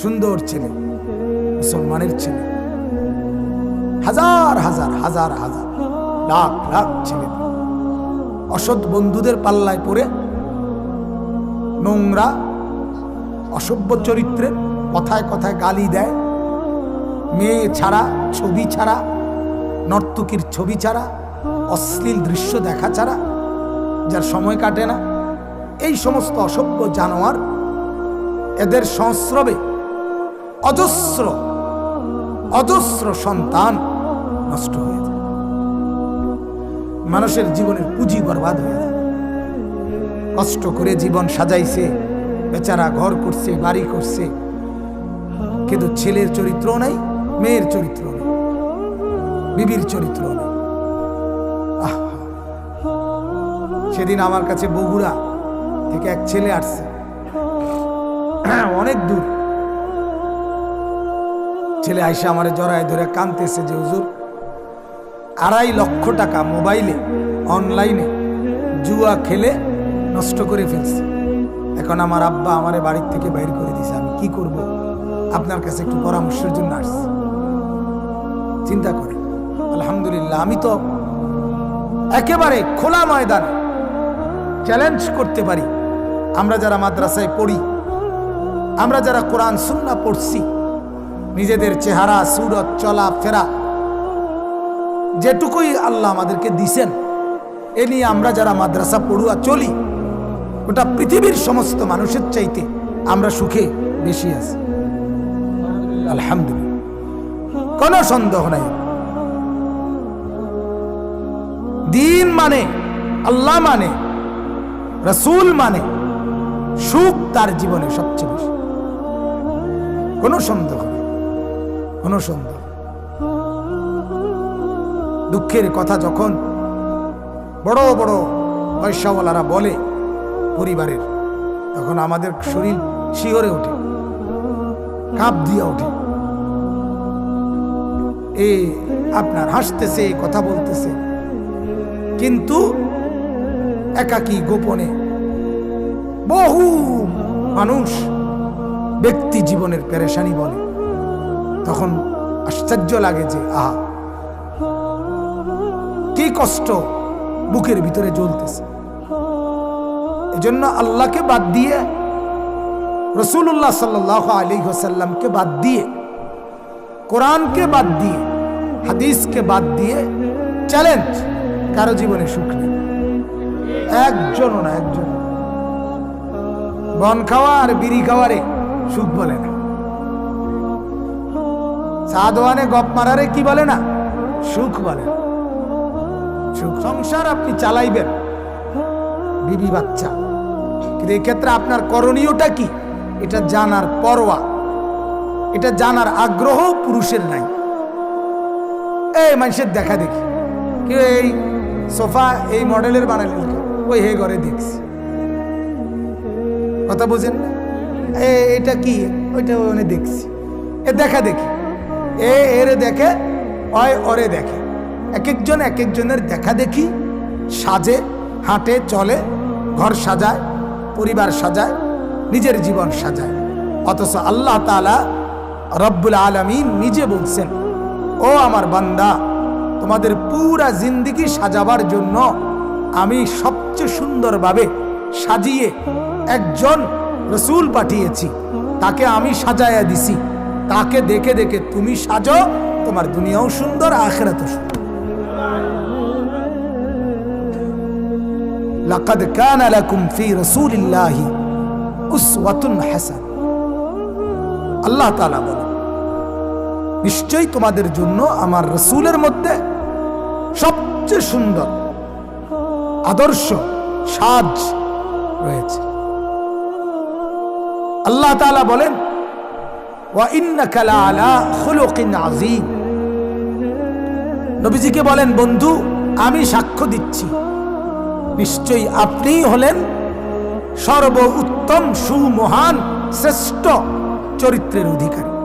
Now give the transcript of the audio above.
সুন্দর ছেলে, মুসলমানের ছেলে। হাজার হাজার হাজার হাজার, লাখ লাখ ছেলে। অসৎ বন্ধুদের পাল্লায় পড়ে নোংরা, অসভ্য চরিত্রে কথায় কথায় গালি দেয়। মেয়ে ছাড়া, ছবি ছাড়া, নর্তকীর ছবি ছাড়া, অশ্লীল দৃশ্য দেখা ছাড়া, যার সময় কাটে না। এই সমস্ত অসভ্য জানোয়ার এদের সংস্রবে অজস্র অজস্র সন্তান নষ্ট হয়ে যায়। মানুষের জীবনের পুঁজি বরবাদ হয়ে যায়। কষ্ট করে জীবন সাজাইছে, বেচারা ঘর করছে, বাড়ি করছে। কিন্তু ছেলের চরিত্র নাই, মেয়ের চরিত্র নেই, বিবির চরিত্র নেই। সেদিন আমার কাছে বগুড়া থেকে এক ছেলে আসছে। অনেক দূর। ছেলে আইসা আমার জড়ায় ধরে কানতেছে যে, হুজুর, আড়াই লক্ষ টাকা মোবাইলে, অনলাইনে জুয়া খেলে নষ্ট করে ফেলছে। এখন আমার আব্বা আমার বাড়ির থেকে বাইর করে দিছে। আমি কি করব? আপনার কাছে একটু পরামর্শের জন্য আসছি। চিন্তা করে আলহামদুলিল্লাহ, আমি তো একেবারে খোলা ময়দান চ্যালেঞ্জ করতে পারি। আমরা যারা মাদ্রাসায় পড়ি, আমরা যারা কোরআন সুন্না পড়ছি নিজেদের চেহারা, সুরত, চলা, ফেরা, যেটুকুই আল্লাহ আমাদেরকে দিছেন, এ নিয়ে আমরা যারা মাদ্রাসা পড়ুয়া চলি ওটা পৃথিবীর সমস্ত মানুষের চাইতে আমরা সুখে বেশি আছি। আলহামদুলিল্লাহ। কোনো সন্দেহ নাই। দিন মানে আল্লাহ মানে রসুল মানে সুখ তার জীবনে সবচেয়ে বেশি। কোনো সন্দেহ সন্দেহ দুঃখের কথা যখন বড় বড় পয়সাওয়ালারা বলে পরিবারের, তখন আমাদের শরীর শিহরে ওঠে, কাপ দিয়া ওঠে। এ আপনার হাসতেছে কথা বলতেছে, কিন্তু একাকী গোপনে বহু মানুষ ব্যক্তি জীবনের পেরেশানি বলে। তখন আশ্চর্য লাগে যে, আহা, কি কষ্ট বুকের ভিতরে জ্বলতেছে। এজন্য আল্লাহকে বাদ দিয়ে রসুল্লাহ সাল্লাহ আলী হোসাল্লামকে বাদ দিয়ে, কোরআনকে বাদ দিয়ে, হাদিসকে বাদ দিয়ে চ্যালেঞ্জ কারও জীবনে সুখ নেই। একজনও না একজন। বন খাওয়া আর বিড়ি খাওয়ারে সুখ বলে না। দোয়ানে গপ মারারে কি বলে না? সুখ বলে। সুখ সংসার আপনি চালাইবেন। বিবি বাচ্চা। কিন্তু এক্ষেত্রে আপনার করণীয়টা কি? এটা জানার পরোয়া। এটা জানার আগ্রহ পুরুষের নাই। এই মানুষের দেখা দেখি। কেউ এই সোফা এই মডেলের বানালি ওই হে ঘরে দেখছি। কথা বুঝেন না? এটা কি? ওইটা ওনে দেখছি। এ, দেখা দেখি। এ, এরে দেখে, অয় ওরে দেখে। এক একজন এক একজনের দেখা দেখি, সাজে, হাঁটে, চলে, ঘর সাজায়, পরিবার সাজায়, নিজের জীবন সাজায়। অথচ আল্লাহ তালা রব্বুল আলমিন নিজে বলছেন, ও আমার বান্দা, তোমাদের পুরা জিন্দিগি সাজাবার জন্য আমি সবচেয়ে সুন্দরভাবে সাজিয়ে একজন রসুল পাঠিয়েছি। তাকে আমি সাজাইয়া দিছি। তাকে দেখে দেখে তুমি সাজো, তোমার দুনিয়াও সুন্দর, আখেরাতও সুন্দর। লাকাদ কানা লাকুম ফি রাসূলিল্লাহি উসওয়াতুন হাসান। আল্লাহ তাআলা বলে নিশ্চয়ই তোমাদের জন্য আমার রসুলের মধ্যে সবচেয়ে সুন্দর আদর্শ সাজ রয়েছে। আল্লাহ তাআলা বলেন আযীম। নবীজিকে বলেন, বন্ধু, আমি সাক্ষ্য দিচ্ছি। নিশ্চয়ই আপনিই হলেন সর্ব উত্তম সুমহান, শ্রেষ্ঠ চরিত্রের অধিকারী।